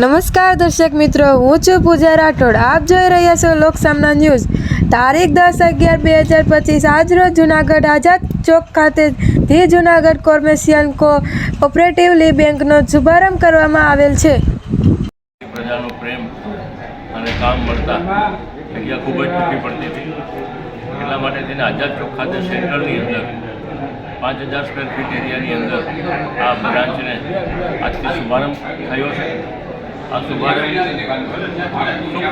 નમસ્કાર દર્શક મિત્રો, હું છું પૂજા રાઠોડ. આપ જોઈ રહ્યા છો લોકસામના ન્યૂઝ. તારીખ દસ અગિયાર બે હજાર પચીસ આજરોજ જુનાગઢ આઝાદ ચોક ખાતે ધી જુનાગઢ કોર્મેશિયન કો ઓપરેટિવલી બેંકનો શુભારંભ કરવામાં આવેલ છે. પ્રજાનો પ્રેમ અને કામ મળતા જગ્યા ખૂબ જ ટૂંકી પડતી હતી. એટલા માટે તેને આઝાદ ચોક ખાતે સેન્ટ્રલની અંદર, પાંચ હજાર સ્ક્વેર ફીટ એરિયાની અંદર આ બ્રાન્ચને આજથી શુભારંભ થયો છે. શુભ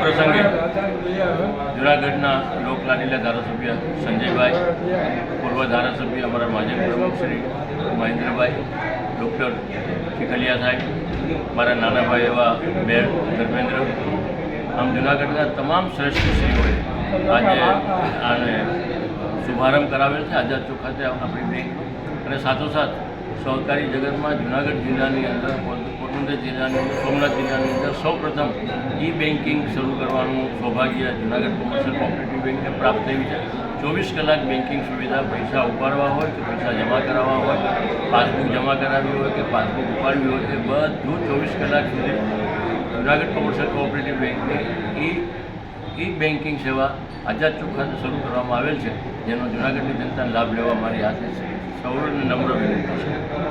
પ્રસંગે જુનાગઢના લોકલાડીલા ધારાસભ્ય સંજયભાઈ, પૂર્વ ધારાસભ્ય અમારા માજી પ્રમુખ શ્રી મહેન્દ્રભાઈ, ડૉક્ટર ચીખલિયા સાહેબ, મારા નાના ભાઈ એવા બેન ધર્મેન્દ્ર. આમ જુનાગઢના તમામ શ્રેષ્ઠ શ્રીઓએ આજે આને શુભારંભ કરાવેલ છે. આઝાદ ચોખાતે આપણી બેંક. અને સાથોસાથ સહકારી જગતમાં જુનાગઢ જિલ્લાની અંદર પોર- પોરબંદર જિલ્લાની સોમનાથ જિલ્લાની અંદર સૌપ્રથમ ઈ બેન્કિંગ શરૂ કરવાનું સૌભાગ્ય જુનાગઢ કોમર્શિયલ કોઓપરેટિવ બેંકને પ્રાપ્ત થયું છે. ચોવીસ કલાક બેન્કિંગ સુવિધા પૈસા ઉપાડવા હોય કે પૈસા જમા કરાવવા હોય, પાસબુક જમા કરાવવી હોય કે પાસબુક ઉપાડવી હોય, એ બધું ચોવીસ કલાક સુધી જુનાગઢ કોમર્શિયલ કોઓપરેટિવ બેંકની ઈ ઈ બેન્કિંગ સેવા આઝાદ ચોક શરૂ કરવામાં આવેલ છે. જેનો જુનાગઢની જનતાને લાભ લેવા મારી છે. સૌને નમ્ર વિનંતી છે.